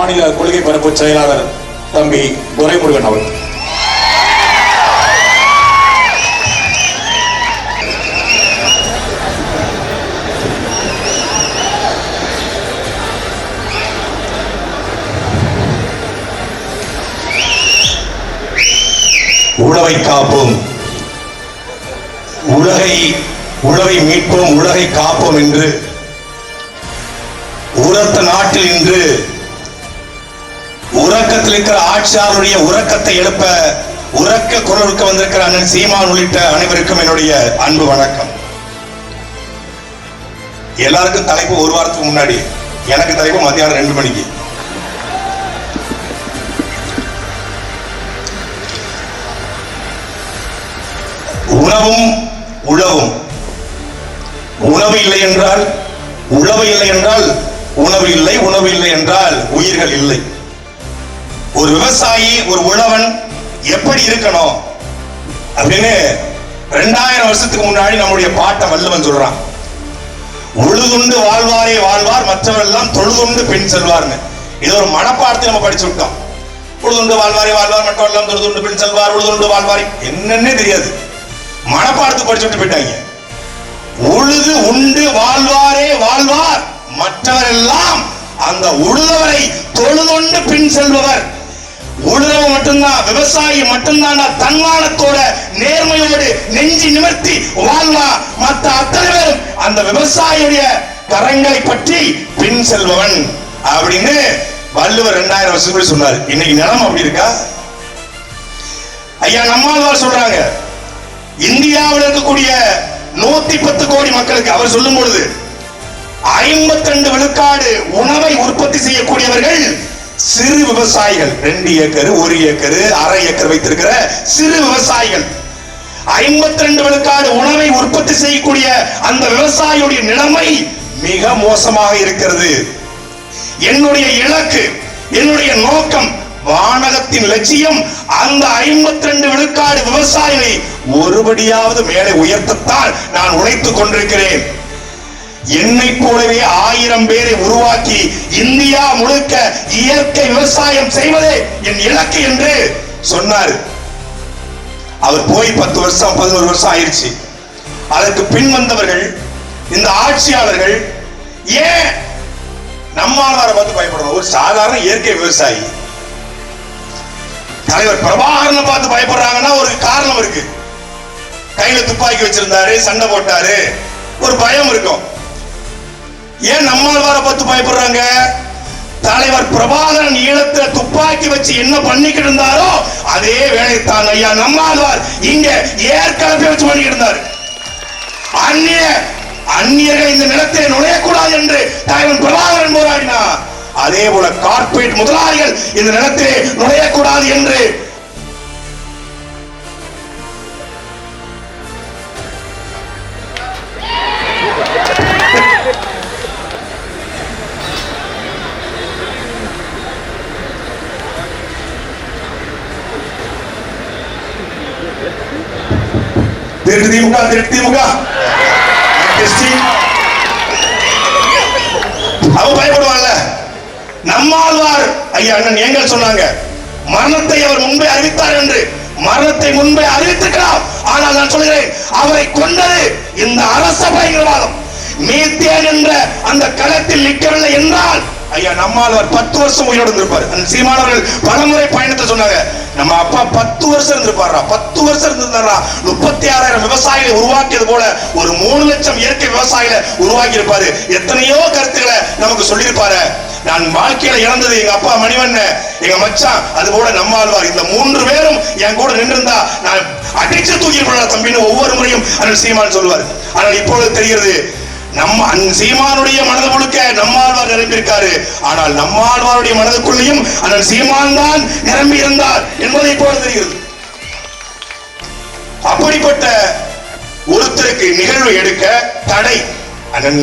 மாநில கொள்கை பரப்பு செயலாளர் தம்பி துரைமுருகன் அவர் உழவை காப்போம். உலகை உழவை மீட்போம் உலகை காப்போம் என்று உரத்த நாட்டில் இன்று உறக்கத்தில் இருக்கிற ஆட்சியாளருடைய உறக்கத்தை எழுப்ப உறக்க குரலுக்கு வந்திருக்கிற அண்ணன் சீமான் உள்ளிட்ட அனைவருக்கும் என்னுடைய அன்பு வணக்கம். எல்லாருக்கும் தலைப்பு ஒரு வாரத்துக்கு முன்னாடி எனக்கு தலைப்பு மத்தியானம் ரெண்டு மணிக்கு. உணவும் உழவும். உணவு இல்லை என்றால் உழவு இல்லை என்றால் உணவு இல்லை உணவு இல்லை என்றால் உயிர்கள் இல்லை. ஒரு விவசாயி ஒரு உழவன் எப்படி இருக்கணும் அப்படின்னு ரெண்டாயிரம் வருஷத்துக்கு முன்னாடி நம்முடைய பாட்டை வள்ளுவன் சொல்றான். உழுதுண்டு வாழ்வாரே வாழ்வார் மற்றவரெல்லாம் தொழுதுண்டு பின் செல்வார்னு. இது ஒரு மனப்பாடத்தை நம்ம படிச்சு விட்டோம். உழுதுண்டு வாழ்வாரே வாழ்வார் மற்றவெல்லாம் தொழுதுண்டு பின் செல்வார் உழுதுண்டு வாழ்வாரே. என்னன்னே தெரியாது. மனப்பாடத்துக்கு படிச்சு விட்டு போயிட்டாங்க. உழுது உண்டு வாழ்வாரே வாழ்வார் மற்றவரெல்லாம் அந்த உழுதவரை தொழுதுண்டு பின் செல்பவர். உழுதவ மட்டும்தான் விவசாயி மட்டும்தான் தன்மானத்தோட நேர்மையோடு நெஞ்சி நிமிர்த்தி வாழ்வா. மற்ற அத்தனை பேரும் அந்த விவசாயியுடைய கரங்களை பற்றி பின் செல்பவன் அப்படின்னு வள்ளுவர் ரெண்டாயிரம் வருஷம் சொன்னார். இன்னைக்கு நிலம் அப்படி இருக்கா? ஐயா நம்மாழ்வார் சொல்றாங்க. இந்தியாவில் இருக்கக்கூடிய நூத்தி பத்து கோடி மக்களுக்கு அவர் சொல்லும் பொழுது ஐம்பத்தி ரெண்டு விழுக்காடு உணவை உற்பத்தி செய்யக்கூடியவர்கள் சிறு விவசாயிகள் ரெண்டு ஏக்கர் ஒரு ஏக்கர் அரை ஏக்கர் வைத்திருக்கிற சிறு விவசாயிகள். ஐம்பத்தி ரெண்டு விழுக்காடு உணவை உற்பத்தி செய்யக்கூடிய அந்த விவசாயியுடைய நிலைமை மிக மோசமாக இருக்கிறது. என்னுடைய இலக்கு என்னுடைய நோக்கம் வானகத்தின் லட்சியம் அந்த ஐம்பத்தி ரெண்டு விழுக்காடு விவசாயிகளை ஒருபடியாவது மேலே உயர்த்தத்தான் நான் உழைத்துக் கொண்டிருக்கிறேன். என்னை போலவே ஆயிரம் பேரை உருவாக்கி இந்தியா முழுக்க இயற்கை விவசாயம் செய்வதே என் இலக்கு என்று சொன்னார். அவர் போய் பத்து வருஷம் பதினோரு வருஷம் ஆயிடுச்சு அதற்கு பின் வந்தவர்கள் இந்த ஆட்சியாளர்கள் ஏன் நம்மாழ்வாரை பார்த்து பயப்படணும்? ஒரு சாதாரண இயற்கை விவசாயி. தலைவர் பிரபாகரனை பார்த்து பயப்படுறாங்கன்னா ஒரு காரணம் இருக்கு. கையில துப்பாக்கி வச்சிருந்தாரு சண்டை போட்டாரு. ஒரு பயம் இருக்கும். ஏன் நம்மாழ்வாரை பார்த்து பயப்படுறாங்க? தலைவர் பிரபாகரன் ஈழத்துல துப்பாக்கி வச்சு என்ன பண்ணிக்கிட்டு இருந்தாரோ அதே வேலைத்தான் ஐயா நம்மாழ்வார் இங்க ஏற்கனவே வச்சு பண்ணிக்கிட்டு இருந்தார். அந்நிய அந்நியர்கள் இந்த நிலத்தை நுழையக்கூடாது என்று தலைவன் பிரபாகரன் போராடினார். அதே போல கார்ப்பரேட் முதலாளிகள் இந்த நிலத்திலே நுழையக்கூடாது என்று திமுக திமுக. அவன் பயப்படுவான்ல நம்மாழ்வார் ஐயா அண்ணன் எங்கள் சொன்னாங்க. மரணத்தை அவர் முன்பே அறிவித்தார் என்று. மரணத்தை முன்பே அறிவித்திருக்கலாம். ஆனால் நான் சொல்கிறேன் அவரை கொண்டது இந்த அரச பயங்கரவாதம். மீத்தேன் என்ற அந்த களத்தில் நிற்கவில்லை என்றால் ஐயா நம்மாழ்வார் பத்து வருஷம் உயிரோடு இருந்திருப்பார். அந்த சீமானவர்கள் பலமுறை பயணத்தை சொன்னாங்க. நம்ம அப்பா பத்து வருஷம் இருந்திருப்பாரா பத்து வருஷம் இருந்திருந்தாரா முப்பத்தி ஆறாயிரம் விவசாயிகளை உருவாக்கியது போல ஒரு மூணு லட்சம் இயற்கை விவசாயிகளை உருவாக்கி இருப்பாரு எத்தனையோ கருத்துக்களை நமக்கு சொல்லியிருப்பாரு. நான் வாழ்க்கையில இழந்தது எங்க அப்பா மணிவண்ண எங்க மச்சான் அது போல நம்மாழ்வார் இந்த மூன்று பேரும் என் கூட நின்றிருந்தா நான் அடிச்சு தூக்கி போடலாம் தம்பின்னு ஒவ்வொரு முறையும் அண்ணன் சீமான் சொல்லுவார். ஆனால் இப்பொழுது தெரிகிறது நம்ம சீமானுடைய மனது முழுக்க நம்மாழ்வார் நிரம்பியிருக்காரு. ஆனால் நம்மாழ்வாருடைய மனதுக்குள்ளேயும் அண்ணன் சீமான் தான் நிரம்பி இருந்தார் என்பதை போல தெரிகிறது. அப்படிப்பட்ட ஒருத்தருக்கு நிகழ்வு எடுக்க தடை அண்ணன்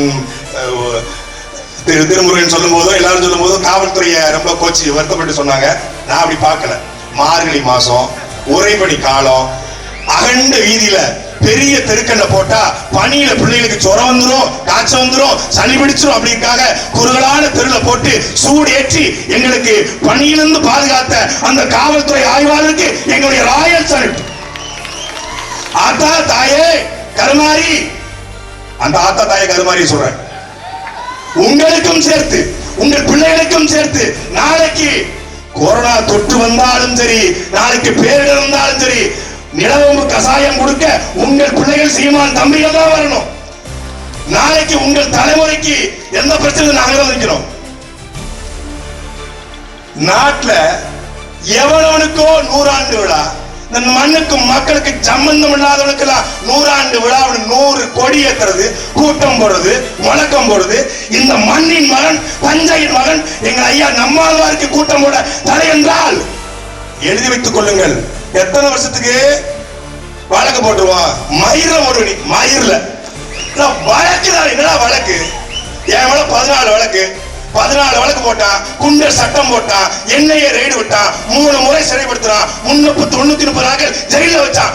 திரு திருமுருகன் சொல்லும் போதோ எல்லாரும் சொல்லும் போதோ காவல்துறையை ரொம்ப கோச்சி வருத்தப்பட்டு சொன்னாங்க. நான் அப்படி பார்க்கல. மார்கழி மாசம் உறைபடி காலம் அகண்ட வீதியில பெரிய தெருக்கல்ல போட்டா பனியில பிள்ளைகளுக்கு ஜுரம் வந்துரும் காய்ச்சல் வந்துரும் சளி பிடிச்சிரும் அப்படிங்காக குறுகலான தெருல போட்டு சூடு ஏற்றி எங்களுக்கு பனியிலிருந்து பாதுகாத்த அந்த காவல்துறை ஆய்வாளருக்கு எங்களுடைய ராயல் சல்யூட். ஆத்தா தாயே கருமாரி. அந்த ஆத்தா தாயே கருமாரி சொல்றேன். உங்களுக்கும் சேர்த்து உங்கள் பிள்ளைகளுக்கும் சேர்த்து நாளைக்கு கொரோனா தொற்று வந்தாலும் சரி நாளைக்கு பேரிடர் வந்தாலும் சரி நிலவம்பு கசாயம் கொடுக்க உங்கள் பிள்ளைகள் சீமான் தம்பிகள் தான் வரணும். நாளைக்கு உங்கள் தலைமுறைக்கு எந்த பிரச்சனை நாங்கள் தான் நிற்கிறோம் நாட்டுல எவனவனுக்கோ நூறாண்டு விழா இந்த மண்ணுக்கும் மக்களுக்கு சம்பந்தம் இல்லாதவனுக்கெல்லாம் நூறாண்டு விழாவில் நூறு கொடி ஏற்றுறது கூட்டம் போடுறது வணக்கம் போடுறது. இந்த மண்ணின் மகன் தஞ்சையின் மகன் எங்க ஐயா நம்மாழ்வாருக்கு கூட்டம் போட தடை என்றால் எழுதி வைத்துக் கொள்ளுங்கள். எத்தனை வருஷத்துக்கு வழக்கு போட்டுருவான்? மயிர ஒரு மயிர்ல. வழக்கு தான். என்னடா வழக்கு? என் மேல பதினாலு வழக்கு. பதினாலு வழக்கு போட்டான் குண்டர் சட்டம் போட்டான் என்னையே ரெய்டு விட்டான் மூணு முறை சிறைப்படுத்துறான். முன்னூத்தி தொண்ணூத்தி முப்பது நாட்கள் ஜெயில வச்சான்.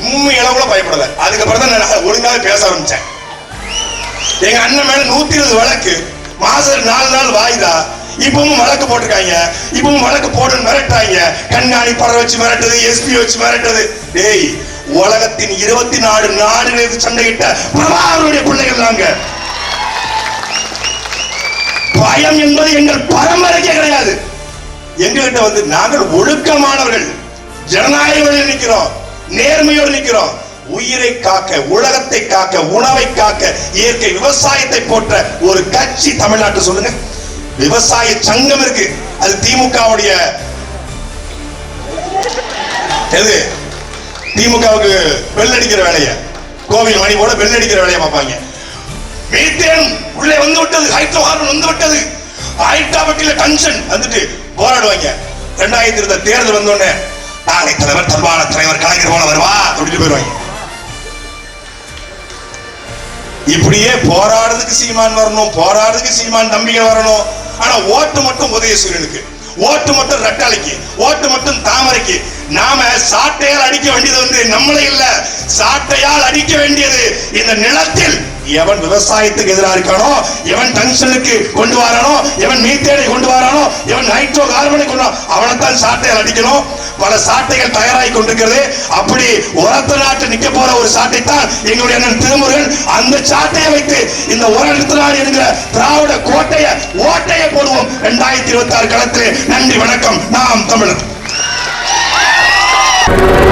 உண்மை கூட பயப்படல. அதுக்கப்புறம் தான் நான் ஒழுங்காவே பேச ஆரம்பிச்சேன். எங்க அண்ணன் மேல நூத்தி இருபது வழக்கு. மாசம் நாலு நாள் வாய்தா? இப்பவும் வழக்கு போட்டிருக்காங்க. இப்பவும் வழக்கு போட்டு மிரட்டாங்க கண்காணி படம் வச்சு மிரட்டுது எஸ்பி வச்சு மிரட்டுது. டேய் உலகத்தின் இருபத்தி நாலு நாடுகளுக்கு சண்டையிட்ட பிரபாகருடைய பிள்ளைகள் நாங்க பயம் என்பது எங்கள் பரம்பரைக்கே கிடையாது. எங்ககிட்ட வந்து நாங்கள் ஒழுக்கமானவர்கள். ஜனநாயகம் நிற்கிறோம். நேர்மையோடு நிற்கிறோம். உயிரை காக்க உலகத்தை காக்க உணவை காக்க இயற்கை விவசாயத்தை போற்ற ஒரு கட்சி தமிழ்நாட்டு சொல்லுங்க. விவசாய சங்கம் இருக்கு. அது திமுகவுடைய எது? திமுகவுக்கு பெல் அடிக்கிற வேலைய. கோவில் மணி போல பெல் அடிக்கிற வேலையை பார்ப்பாங்க. மீத்தேன் உள்ளே வந்து விட்டது. ஹைட்ரோ கார்பன் வந்து விட்டது. ஹைட்ராபட்டில டென்ஷன் வந்துட்டு போராடுவாங்க. ரெண்டாயிரத்தி இருந்த தேர்தல் வந்தோடனே நாளை தலைவர் தன்மான தலைவர் கலைஞர் போல வருவா அப்படிட்டு போயிடுவாங்க. இப்படியே போராடுறதுக்கு சீமான் வரணும் போராடுறதுக்கு சீமான் தம்பிகள் வரணும். ஆனா ஓட்டு மட்டும் உதயசூரியனுக்கு. ஓட்டு மட்டும் ரட்டாளிக்கு. ஓட்டு மட்டும் தாமரைக்கு. நாம சாட்டையால் அடிக்க வேண்டியது வந்து நம்மளே இல்ல. சாட்டையால் அடிக்க வேண்டியது இந்த நிலத்தில் எவன் விவசாயத்துக்கு எதிராக இருக்கானோ எவன் டங்ஷனுக்கு கொண்டு வரானோ எவன் மீத்தேனை கொண்டு வரானோ எவன் நைட்ரோ கார்பனை கொண்டு அவனைத்தான் சாட்டையால் அடிக்கணும். பல சாட்டைகள் தயாராகி கொண்டிருக்கிறது. அப்படி உரத்த நாட்டு நிக்க போற ஒரு சாட்டை தான் எங்களுடைய அண்ணன் திருமுருகன். அந்த சாட்டையை வைத்து இந்த உர நாடு என்கிற திராவிட கோட்டையை ஓட்டையை போடுவோம். இரண்டாயிரத்தி இருபத்தி ஆறு களத்தில். நன்றி வணக்கம். நாம் தமிழர். you.